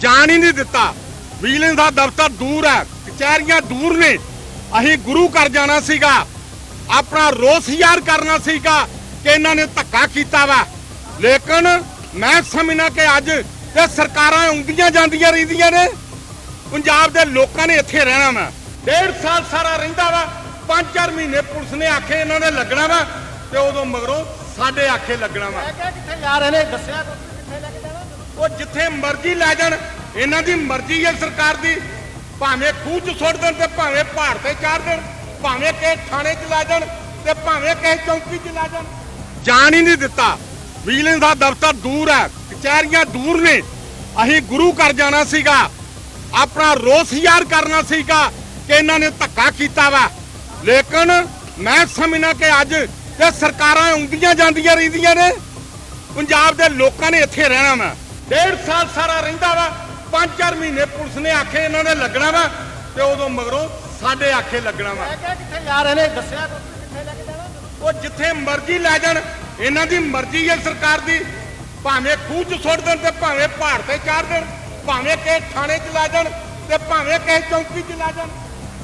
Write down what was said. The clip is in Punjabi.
ਜਾਣ ਹੀ ਨਹੀਂ ਦਿੱਤਾ। ਵਿਜੀਲੈਂਸ ਦਾ ਦਫ਼ਤਰ ਦੂਰ ਹੈ, ਕਚਹਿਰੀਆਂ ਦੂਰ ਨੇ। ਅਸੀਂ ਗੁਰੂ ਘਰ ਜਾਣਾ ਸੀਗਾ। ਆਪਣਾ ਰੋਸ ਜ਼ਾਹਰ ਕਰਨਾ ਸੀਗਾ ਕਿ ਇਹਨਾਂ ਨੇ ਧੱਕਾ ਕੀਤਾ ਵਾ। ਲੇਕਿਨ ਮੈਂ ਸਮਝਣਾ ਕਿ ਅੱਜ ਇਹ ਸਰਕਾਰਾਂ ਉਂਗਲੀਆਂ ਜਾਂਦੀਆਂ ਰਹਿੰਦੀਆਂ ਨੇ। ਪੰਜਾਬ ਦੇ ਲੋਕਾਂ ਨੇ ਇੱਥੇ ਰਹਿਣਾ ਵਾ। ਡੇਢ ਸਾਲ ਸਾਰਾ ਰਹਿੰਦਾ ਵਾ। ਪੰਜ ਚਾਰ ਮਹੀਨੇ ਪੁਲਿਸ ਨੇ ਆਖੇ ਇਹਨਾਂ ਨੇ ਲੱਗਣਾ ਵਾ। ਤੇ ਉਦੋਂ ਮਗਰੋਂ ਸਾਡੇ ਆਖੇ ਲੱਗਣਾ ਵਾ। ਕਿੱਥੇ ਜਾ ਰਹੇ ਨੇ? ਦੱਸਿਆ ਕਿੱਥੇ ਲੈ ਉਹ ਜਿੱਥੇ ਮਰਜ਼ੀ ਲੈ ਜਾਣ, ਇਹਨਾਂ ਦੀ ਮਰਜ਼ੀ ਹੈ ਸਰਕਾਰ ਦੀ। ਭਾਵੇਂ ਖੂਹ 'ਚ ਸੁੱਟ ਦੇਣ ਤੇ ਭਾਵੇਂ ਪਹਾੜ ਤੇ ਚਾੜ ਦੇਣ, ਭਾਵੇਂ ਕਿਸੇ ਥਾਣੇ 'ਚ ਲੈ ਜਾਣ ਤੇ ਭਾਵੇਂ ਕਿਸੇ ਚੌਂਕੀ 'ਚ ਲੈ ਜਾਣ। ਜਾਣ ਹੀ ਨਹੀਂ ਦਿੱਤਾ। ਵਿਜੀਲੈਂਸ ਦਾ ਦਫ਼ਤਰ ਦੂਰ ਹੈ, ਕਚਹਿਰੀਆਂ ਦੂਰ ਨੇ। ਅਸੀਂ ਗੁਰੂ ਘਰ ਜਾਣਾ ਸੀਗਾ। ਆਪਣਾ ਰੋਸ ਯਾਰ ਕਰਨਾ ਸੀਗਾ ਕਿ ਇਹਨਾਂ ਨੇ ਧੱਕਾ ਕੀਤਾ ਵਾ। ਲੇਕਿਨ ਮੈਂ ਸਮਝਣਾ ਕਿ ਅੱਜ ਇਹ ਸਰਕਾਰਾਂ ਉਂਗਲੀਆਂ ਜਾਂਦੀਆਂ ਰਹਿੰਦੀਆਂ ਨੇ। ਪੰਜਾਬ ਦੇ ਲੋਕਾਂ ਨੇ ਇੱਥੇ ਰਹਿਣਾ ਵਾ। ਡੇਢ ਸਾਲ ਸਾਰਾ ਰਹਿੰਦਾ ਵਾ। ਪੰਜ ਚਾਰ ਮਹੀਨੇ ਪੁਲਿਸ ਨੇ ਆਖੇ ਇਹਨਾਂ ਨੇ ਲੱਗਣਾ ਵਾ ਤੇ ਉਦੋਂ ਮਗਰੋਂ ਸਾਡੇ ਆਖੇ ਲੱਗਣਾ ਵਾ। ਕਿੱਥੇ ਜਾ ਰਹੇ ਨੇ? ਦੱਸਿਆ ਕਿੱਥੇ ਲੈ ਕੇ ਜਾਣਾ? ਉਹ ਜਿੱਥੇ ਮਰਜ਼ੀ ਲੈ ਜਾਣ ਇਹਨਾਂ ਦੀ ਮਰਜ਼ੀ ਹੈ ਸਰਕਾਰ ਦੀ। ਭਾਵੇਂ ਖੂਹ 'ਚ ਸੁੱਟ ਦੇਣ ਤੇ ਭਾਵੇਂ ਪਹਾੜ ਤੇ ਚਾੜ ਦੇਣ ਭਾਵੇਂ ਕਿਸੇ ਥਾਣੇ 'ਚ ਲੈ ਜਾਣ ਤੇ ਭਾਵੇਂ ਕਿਸੇ ਚੌਂਕੀ 'ਚ ਲੈ ਜਾਣ।